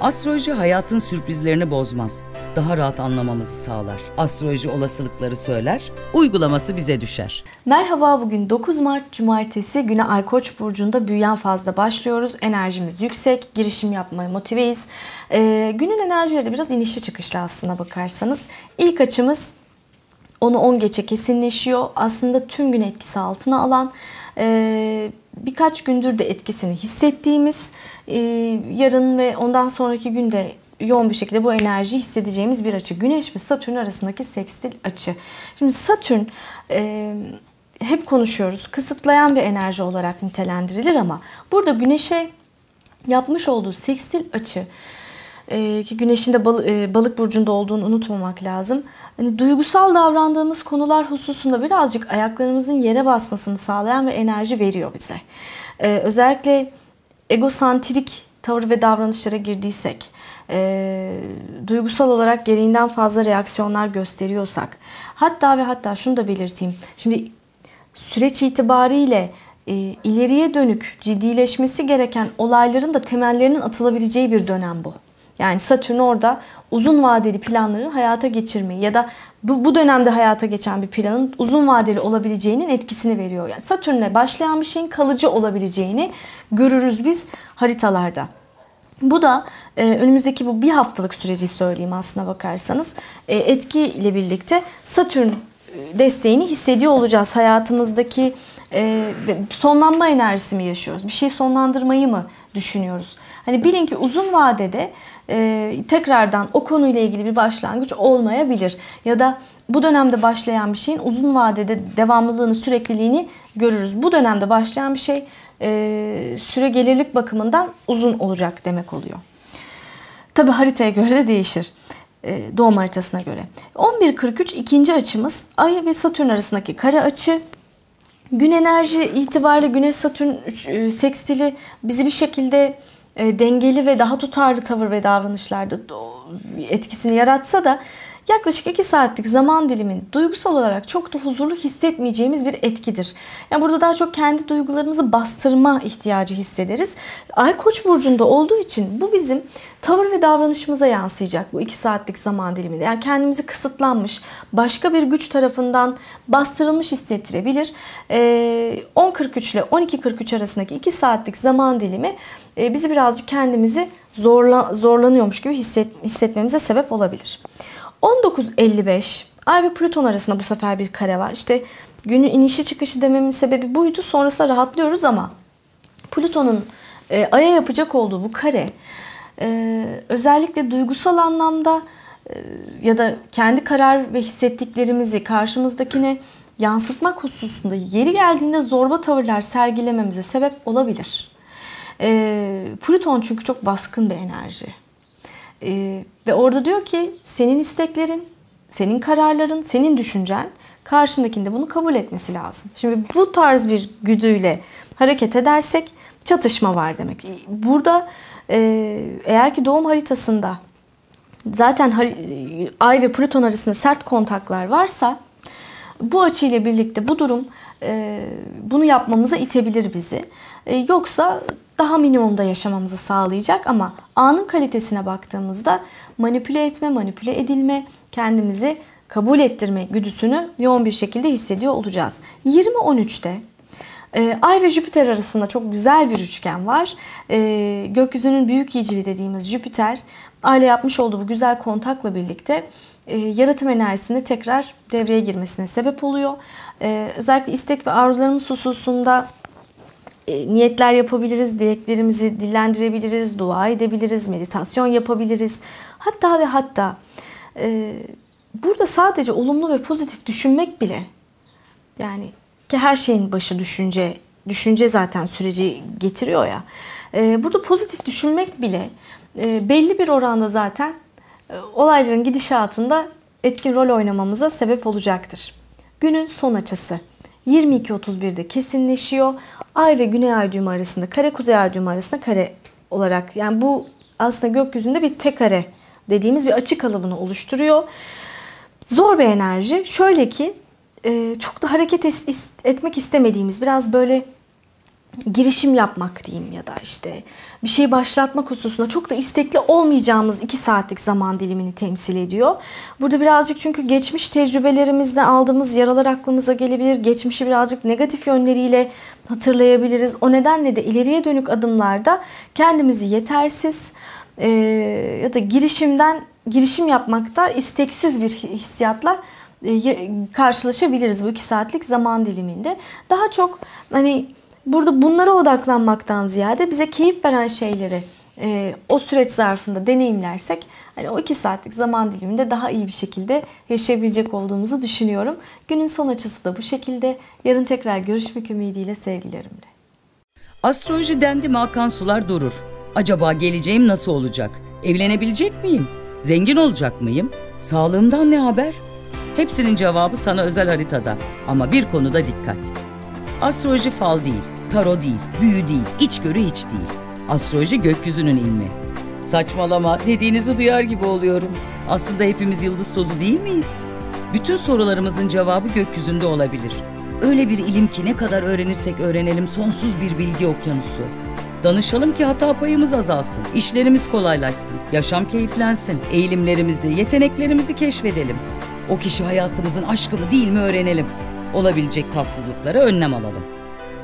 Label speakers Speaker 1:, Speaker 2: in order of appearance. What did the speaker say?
Speaker 1: Astroloji hayatın sürprizlerini bozmaz. Daha rahat anlamamızı sağlar. Astroloji olasılıkları söyler, uygulaması bize düşer.
Speaker 2: Merhaba bugün 9 Mart Cumartesi güne Ay Koç burcunda büyüyen fazla başlıyoruz. Enerjimiz yüksek, girişim yapmaya motiveyiz. Ee, günün enerjileri biraz inişli çıkışlı aslına bakarsanız. İlk açımız onu 10 geçe kesinleşiyor. Aslında tüm gün etkisi altına alan e, birkaç gündür de etkisini hissettiğimiz e, yarın ve ondan sonraki günde yoğun bir şekilde bu enerjiyi hissedeceğimiz bir açı. Güneş ve Satürn arasındaki sekstil açı. Şimdi Satürn e, hep konuşuyoruz. Kısıtlayan bir enerji olarak nitelendirilir ama burada Güneş'e yapmış olduğu sekstil açı e, ki güneşin de bal, e, balık burcunda olduğunu unutmamak lazım. Hani duygusal davrandığımız konular hususunda birazcık ayaklarımızın yere basmasını sağlayan ve enerji veriyor bize. E, özellikle egosantrik tavır ve davranışlara girdiysek, e, duygusal olarak gereğinden fazla reaksiyonlar gösteriyorsak, hatta ve hatta şunu da belirteyim. Şimdi süreç itibariyle e, ileriye dönük ciddileşmesi gereken olayların da temellerinin atılabileceği bir dönem bu. Yani Satürn orada uzun vadeli planların hayata geçirmeyi ya da bu, bu dönemde hayata geçen bir planın uzun vadeli olabileceğinin etkisini veriyor. Yani Satürn'le başlayan bir şeyin kalıcı olabileceğini görürüz biz haritalarda. Bu da e, önümüzdeki bu bir haftalık süreci söyleyeyim aslına bakarsanız e, etki ile birlikte Satürn desteğini hissediyor olacağız. Hayatımızdaki e, sonlanma enerjisi mi yaşıyoruz? Bir şey sonlandırmayı mı düşünüyoruz? Hani bilin ki uzun vadede e, tekrardan o konuyla ilgili bir başlangıç olmayabilir. Ya da bu dönemde başlayan bir şeyin uzun vadede devamlılığını, sürekliliğini görürüz. Bu dönemde başlayan bir şey e, süre gelirlik bakımından uzun olacak demek oluyor. Tabi haritaya göre de değişir. E, doğum haritasına göre. 11.43 ikinci açımız Ay ve Satürn arasındaki kare açı. Gün enerji itibariyle Güneş Satürn e, sekstili bizi bir şekilde e, dengeli ve daha tutarlı tavır ve davranışlarda etkisini yaratsa da yaklaşık 2 saatlik zaman dilimin duygusal olarak çok da huzurlu hissetmeyeceğimiz bir etkidir. Yani burada daha çok kendi duygularımızı bastırma ihtiyacı hissederiz. Ay Koç burcunda olduğu için bu bizim tavır ve davranışımıza yansıyacak bu 2 saatlik zaman diliminde. Yani kendimizi kısıtlanmış, başka bir güç tarafından bastırılmış hissettirebilir. 10.43 ile 12.43 arasındaki 2 saatlik zaman dilimi bizi birazcık kendimizi zorla, zorlanıyormuş gibi hisset, hissetmemize sebep olabilir. 19.55 Ay ve Plüton arasında bu sefer bir kare var. İşte günün inişi çıkışı dememin sebebi buydu. Sonrasında rahatlıyoruz ama Plüton'un e, Ay'a yapacak olduğu bu kare e, özellikle duygusal anlamda e, ya da kendi karar ve hissettiklerimizi karşımızdakine yansıtmak hususunda yeri geldiğinde zorba tavırlar sergilememize sebep olabilir. E, Plüton çünkü çok baskın bir enerji. E, ve orada diyor ki senin isteklerin, senin kararların, senin düşüncen karşındakinde bunu kabul etmesi lazım. Şimdi bu tarz bir güdüyle hareket edersek çatışma var demek. Burada e, eğer ki doğum haritasında zaten Ay ve Plüton arasında sert kontaklar varsa bu açıyla birlikte bu durum e, bunu yapmamıza itebilir bizi. E, yoksa daha minimumda yaşamamızı sağlayacak ama anın kalitesine baktığımızda manipüle etme, manipüle edilme, kendimizi kabul ettirme güdüsünü yoğun bir şekilde hissediyor olacağız. 20-13'te e, Ay ve Jüpiter arasında çok güzel bir üçgen var. E, gökyüzünün büyük iyicili dediğimiz Jüpiter, Ay ile yapmış olduğu bu güzel kontakla birlikte e, yaratım enerjisinde tekrar devreye girmesine sebep oluyor. Özellikle istek ve arzularımız hususunda e, niyetler yapabiliriz, dileklerimizi dillendirebiliriz, dua edebiliriz, meditasyon yapabiliriz. Hatta ve hatta e, burada sadece olumlu ve pozitif düşünmek bile yani ki her şeyin başı düşünce, düşünce zaten süreci getiriyor ya. E, burada pozitif düşünmek bile e, belli bir oranda zaten e, olayların gidişatında etkin rol oynamamıza sebep olacaktır. Günün son açısı. 22.31'de kesinleşiyor. Ay ve Güney Ay düğümü arasında kare, Kuzey Ay düğümü arasında kare olarak yani bu aslında gökyüzünde bir tek kare dediğimiz bir açı kalıbını oluşturuyor. Zor bir enerji. Şöyle ki e, çok da hareket etmek istemediğimiz biraz böyle girişim yapmak diyeyim ya da işte bir şey başlatmak hususunda çok da istekli olmayacağımız iki saatlik zaman dilimini temsil ediyor. Burada birazcık çünkü geçmiş tecrübelerimizde aldığımız yaralar aklımıza gelebilir. Geçmişi birazcık negatif yönleriyle hatırlayabiliriz. O nedenle de ileriye dönük adımlarda kendimizi yetersiz e, ya da girişimden girişim yapmakta isteksiz bir hissiyatla e, karşılaşabiliriz bu iki saatlik zaman diliminde. Daha çok hani burada bunlara odaklanmaktan ziyade bize keyif veren şeyleri e, o süreç zarfında deneyimlersek hani o iki saatlik zaman diliminde daha iyi bir şekilde yaşayabilecek olduğumuzu düşünüyorum. Günün son açısı da bu şekilde. Yarın tekrar görüşmek ümidiyle sevgilerimle.
Speaker 1: Astroloji dendi mi akan sular durur. Acaba geleceğim nasıl olacak? Evlenebilecek miyim? Zengin olacak mıyım? Sağlığımdan ne haber? Hepsinin cevabı sana özel haritada ama bir konuda dikkat. Astroloji fal değil, taro değil, büyü değil, içgörü hiç değil. Astroloji gökyüzünün ilmi. Saçmalama dediğinizi duyar gibi oluyorum. Aslında hepimiz yıldız tozu değil miyiz? Bütün sorularımızın cevabı gökyüzünde olabilir. Öyle bir ilim ki ne kadar öğrenirsek öğrenelim sonsuz bir bilgi okyanusu. Danışalım ki hata payımız azalsın, işlerimiz kolaylaşsın, yaşam keyiflensin, eğilimlerimizi, yeteneklerimizi keşfedelim. O kişi hayatımızın aşkı mı değil mi öğrenelim. Olabilecek tatsızlıklara önlem alalım.